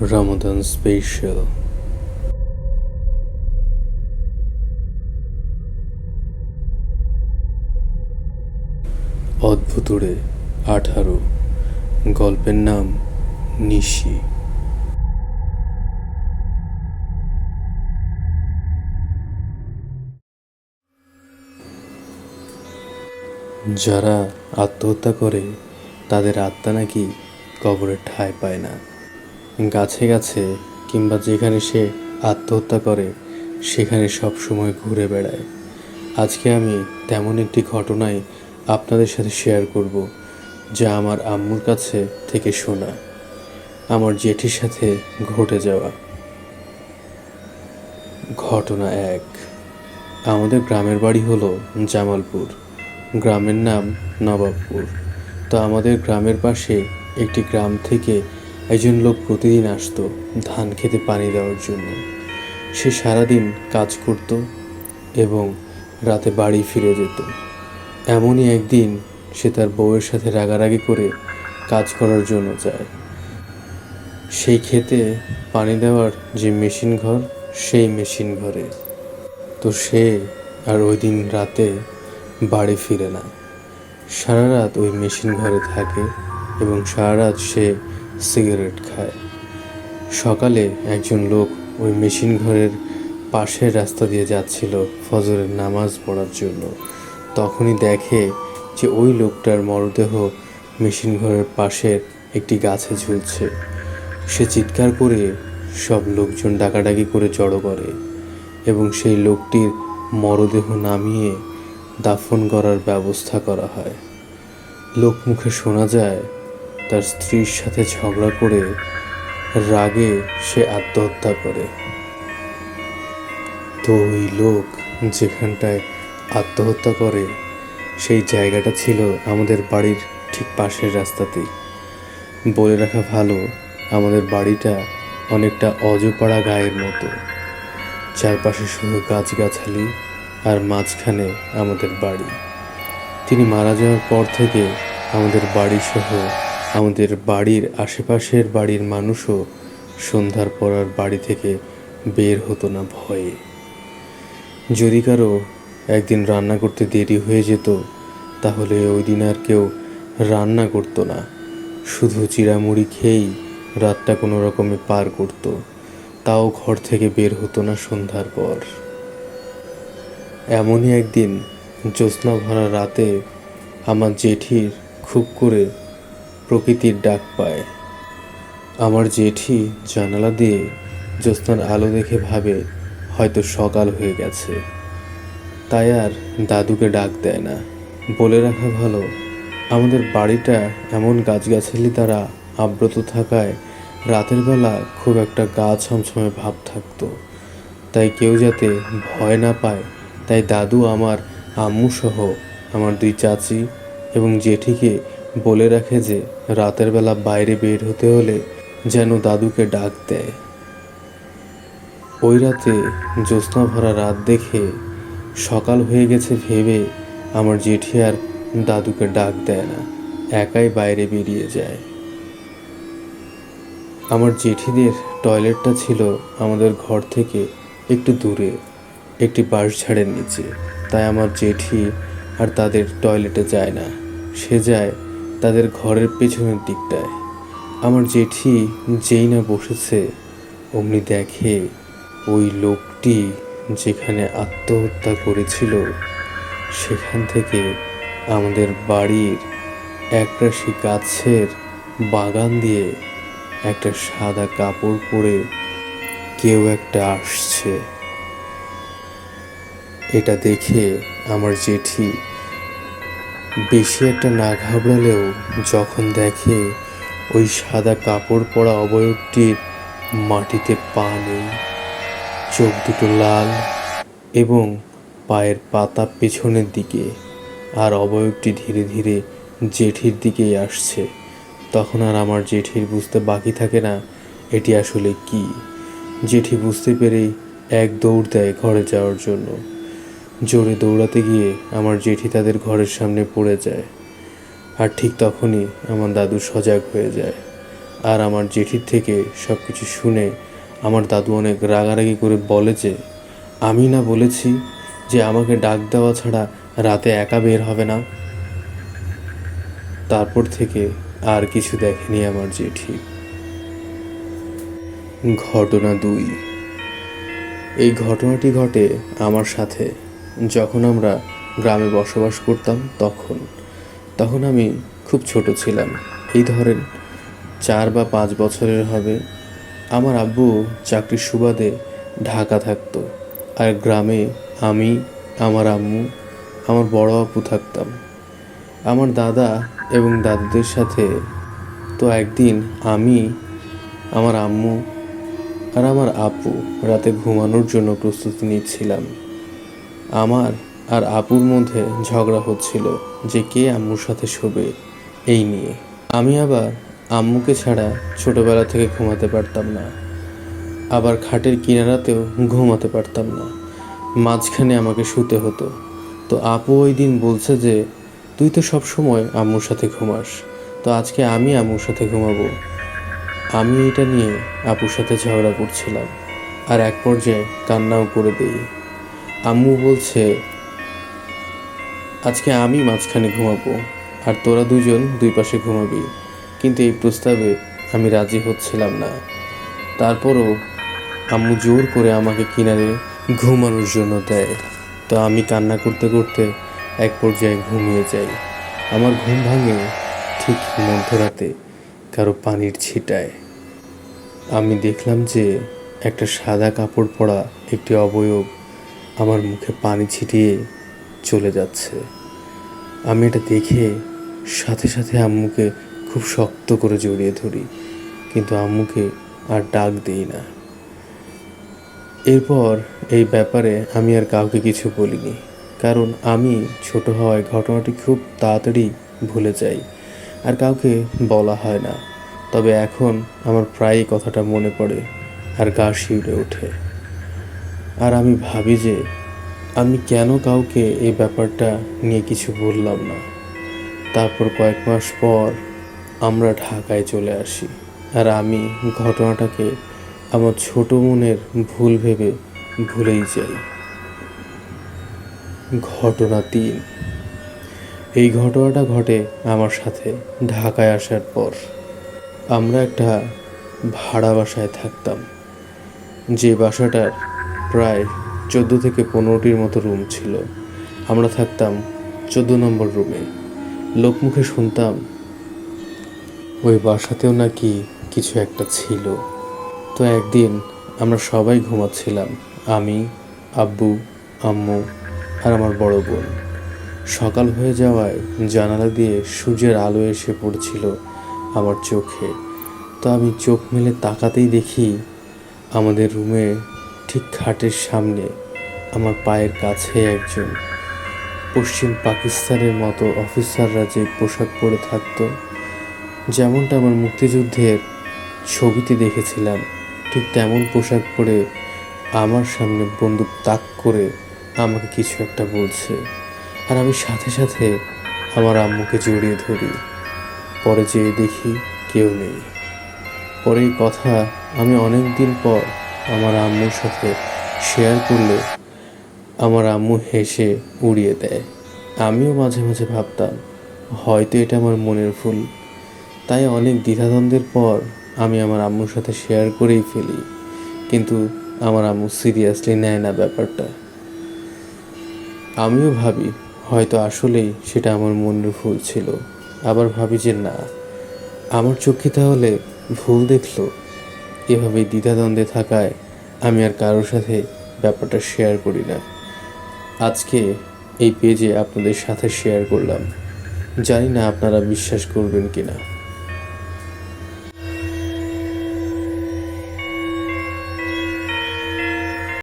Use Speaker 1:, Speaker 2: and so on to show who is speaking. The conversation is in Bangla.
Speaker 1: Ramadan Special. অদ্ভুতুড়ে আঠারো। গল্পের নাম নিশি। যারা আত্মহত্যা করে, তাদের আত্মা নাকি কবরে ঠাঁই পায় না। গাছে গাছে কিংবা যেখানে সে আত্মহত্যা করে, সেখানে সব সময় ঘুরে বেড়ায়। আজকে আমি তেমন একটি ঘটনাই আপনাদের সাথে শেয়ার করব, যা আমার আম্মুর কাছে থেকে শোনা, আমার জেঠির সাথে ঘটে যাওয়া। ঘটনা এক। আমাদের গ্রামের বাড়ি হলো জামালপুর। গ্রামের নাম নবাবপুর। তো আমাদের গ্রামের পাশে একটি গ্রাম থেকে একজন লোক প্রতিদিন আসতো ধান খেতে পানি দেওয়ার জন্য। সে সারাদিন কাজ করত এবং রাতে বাড়ি ফিরে যেত। এমনই একদিন সে তার বউয়ের সাথে রাগারাগি করে কাজ করার জন্য যায়। সেই ক্ষেতে পানি দেওয়ার যে মেশিন ঘর, সেই মেশিন ঘরে। তো সে আর ওই দিন রাতে বাড়ি ফিরে না। সারা রাত ওই মেশিন ঘরে থাকে এবং সারা রাত সে সিগারেট খায়। সকালে একজন লোক ওই মেশিন ঘরের পাশের রাস্তা দিয়ে যাচ্ছিল ফজরের নামাজ পড়ার জন্য। তখনই দেখে যে ওই লোকটার মরদেহ মেশিন ঘরের পাশের একটি গাছে ঝুলছে। সে চিৎকার করে সব লোকজন ডাকাডাকি করে জড়ো করে এবং সেই লোকটির মরদেহ নামিয়ে দাফন করার ব্যবস্থা করা হয়। লোকমুখে শোনা যায় তার স্ত্রীর সাথে ঝগড়া করে রাগে সে আত্মহত্যা করে। তো ওই লোক যেখানটায় আত্মহত্যা করে, সেই জায়গাটা ছিল আমাদের বাড়ির ঠিক পাশের রাস্তাতেই। বলে রাখা ভালো, আমাদের বাড়িটা অনেকটা অজপাড়া গায়ের মতো। চারপাশে শুধু গাছগাছালি আর মাঝখানে আমাদের বাড়ি। তিনি মারা যাওয়ার পর থেকে আমাদের বাড়ি সহ আমাদের বাড়ির আশেপাশের বাড়ির মানুষও সন্ধ্যার পর আর বাড়ি থেকে বের হতো না ভয়ে। যদি কারও একদিন রান্না করতে দেরি হয়ে যেত, তাহলে ওই দিন আর কেউ রান্না করতো না। শুধু চিড়ামুড়ি খেয়েই রাতটা কোনো রকমে পার করতো। তাও ঘর থেকে বের হতো না সন্ধ্যার পর। এমনই একদিন জ্যোৎস্না ভরা রাতে আমার জেঠির খুব করে প্রকৃতির ডাক পায়। আমার জেঠি জানালা দিয়ে জ্যোৎস্নার আলো দেখে ভাবে, হয়তো সকাল হয়ে গেছে। তাই আর দাদুকে ডাক দেয় না। বলে রাখা ভালো, আমাদের বাড়িটা এমন গাছগাছালি দ্বারা আব্রত থাকায় রাতের বেলা খুব একটা গা ছমছমে ভাব থাকতো। তাই কেউ যাতে ভয় না পায়, তাই দাদু আমার আম্মু সহ আমার দুই চাচি এবং জেঠিকে বলে রাখে যে, রাতের বেলা বাইরে বের হতে হলে যেন দাদুকে ডাক দেয়। ওই রাতে জ্যোৎস্না ভরা রাত দেখে সকাল হয়ে গেছে ভেবে আমার জেঠি আর দাদুকে ডাক দেয় না, একাই বাইরে বেরিয়ে যায়। আমার জেঠিদের টয়লেটটা ছিল আমাদের ঘর থেকে একটু দূরে, একটি বাঁশঝাড়ের নিচে। তাই আমার জেঠি আর তাদের টয়লেটে যায় না, সে যায় তাদের ঘরের পেছনের দিকটায়। আমার জেঠি যেই না বসেছে, অমনি দেখে ওই লোকটি যেখানে আত্মহত্যা করেছিল, সেখান থেকে আমাদের বাড়ির একরাশি গাছের বাগান দিয়ে একটা সাদা কাপড় পরে কেউ একটা আসছে। এটা দেখে আমার জেঠি বেশি একটা না ঘাবড়ালেও যখন দেখে ওই সাদা কাপড় পরা অবয়বটির মাটিতে পা নেই, চোখ দুটো লাল এবং পায়ের পাতা পেছনের দিকে আর অবয়বটি ধীরে ধীরে জেঠির দিকেই আসছে, তখন আর আমার জেঠির বুঝতে বাকি থাকে না এটি আসলে কি। জেঠি বুঝতে পেরেই এক দৌড় দেয় ঘরে যাওয়ার জন্য। জোরে দৌড়াতে গিয়ে আমার জেঠি তাদের ঘরের সামনে পড়ে যায়। আর ঠিক তখনই আমার দাদু সজাগ হয়ে যায়। আর আমার জেঠির থেকে সব কিছু শুনে আমার দাদু অনেক রাগারাগি করে বলে যে, আমি না বলেছি যে আমাকে ডাক দেওয়া ছাড়া রাতে একা বের হবে না? তারপর থেকে আর কিছু দেখেনি আমার জেঠি। ঘটনা দুই। এই ঘটনাটি ঘটে আমার সাথে যখন আমরা গ্রামে বসবাস করতাম তখন তখন আমি খুব ছোট ছিলাম। এই ধরেন, চার বা পাঁচ বছরের হবে। আমার আব্বু চাকরির সুবাদে ঢাকা থাকতো আর গ্রামে আমি, আমার আম্মু, আমার বড় আপু থাকতাম। আমার দাদা এবং দাদুদের সাথে তো একদিন আমি, আমার আম্মু আর আমার আপু রাতে ঘুমানোর জন্য প্রস্তুতি নিচ্ছিলাম। আমার আর আপুর মধ্যে ঝগড়া হচ্ছিল যে কে আম্মুর সাথে শোবে, এই নিয়ে। আমি আবার আম্মুকে ছাড়া ছোটবেলা থেকে ঘুমাতে পারতাম না। আবার খাটের কিনারাতেও ঘুমাতে পারতাম না। মাঝখানে আমাকে শুতে হতো। তো আপু ওই দিন বলছে যে, তুই তো সব সময় আম্মুর সাথে ঘুমাস। তো আজকে আমি আম্মুর সাথে ঘুমাবো। আমি এটা নিয়ে আপুর সাথে ঝগড়া করছিলাম। আর এক পর্যায়ে কান্নাও করে দিই। আম্মু বলছে, আজকে আমি মাঝখানে ঘুমাবো আর তোরা দুজন দুই পাশে ঘুমাবি। কিন্তু এই প্রস্তাবে আমি রাজি হচ্ছিলাম না। তারপরও আম্মু জোর করে আমাকে কিনারে ঘুমানোর জন্য দেয়। তো আমি কান্না করতে করতে এক পর্যায়ে ঘুমিয়ে যাই। আমার ঘুম ভাঙে ঠিক মধ্যরাতে কারও পানির ছিটায়। আমি দেখলাম যে একটা সাদা কাপড় পরা একটি অবয়ব আমার মুখে পানি ছিটিয়ে চলে যাচ্ছে। আমি এটা দেখে সাথে সাথে আম্মুকে খুব শক্ত করে জড়িয়ে ধরি, কিন্তু আম্মুকে আর ডাক দিই না। এরপর এই ব্যাপারে আমি আর কাউকে কিছু বলিনি, কারণ আমি ছোট হওয়ায় ঘটনাটি খুব তাড়াতাড়ি ভুলে যাই, আর কাউকে বলা হয় না। তবে এখন আমার প্রায়ই কথাটা মনে পড়ে আর গা শিউড়ে ওঠে। আর আমি ভাবি যে আমি কেন কাউকে এই ব্যাপারটা নিয়ে কিছু বললাম না। তারপর কয়েক মাস পর আমরা ঢাকায় চলে আসি আর আমি ঘটনাটাকে আমার ছোট মনের ভুল ভেবে ভুলেই যাই। ঘটনা তিন। এই ঘটনাটা ঘটে আমার সাথে ঢাকায় আসার পর। আমরা একটা ভাড়া বাসায় থাকতাম। যে বাসাটার প্রায় চোদ্দ থেকে পনেরোটির মতো রুম ছিল। আমরা থাকতাম চোদ্দ নম্বর রুমে। লোকমুখে শুনতাম, ওই বাসাতেও নাকি কিছু একটা ছিল। তো একদিন আমরা সবাই ঘুমাচ্ছিলাম, আমি, আব্বু, আম্মু আর আমার বড় বোন। সকাল হয়ে যাওয়ায় জানালা দিয়ে সূর্যের আলো এসে পড়ছিল আমার চোখে। তো আমি চোখ মেলে তাকাতেই দেখি আমাদের রুমে ঠিক খাটের সামনে আমার পায়ের কাছে একজন পশ্চিম পাকিস্তানের মতো অফিসাররা যে পোশাক পরে থাকতো, যেমনটা আমার মুক্তিযুদ্ধের ছবিতে দেখেছিলাম, ঠিক তেমন পোশাক পরে আমার সামনে বন্দুক তাক করে আমাকে কিছু একটা বলছে। আর আমি সাথে সাথে আমার আম্মুকে জড়িয়ে ধরি। পরে যেয়ে দেখি কেউ নেই। পরে কথা আমি অনেক দিন পর আমার আম্মুর সাথে শেয়ার করলে আমার আম্মু হেসে উড়িয়ে দেয়। আমিও মাঝে মাঝে ভাবতাম, হয়তো এটা আমার মনের ভুল। তাই অনেক দ্বিধাদ্বন্দ্বের পর আমি আমার আম্মুর সাথে শেয়ার করেই ফেলি। কিন্তু আমার আম্মু সিরিয়াসলি নেয় না ব্যাপারটা। আমিও ভাবি, হয়তো আসলেই সেটা আমার মনের ভুল ছিল। আবার ভাবি যে না, আমার চোখে তাহলে ভুল দেখল। এভাবেই দ্বিধাদ্বন্দ্বে থাকায় আমি আর কারোর সাথে ব্যাপারটা শেয়ার করি না। আজকে এই পেজে আপনাদের সাথে শেয়ার করলাম। জানি না আপনারা বিশ্বাস করবেন কিনা।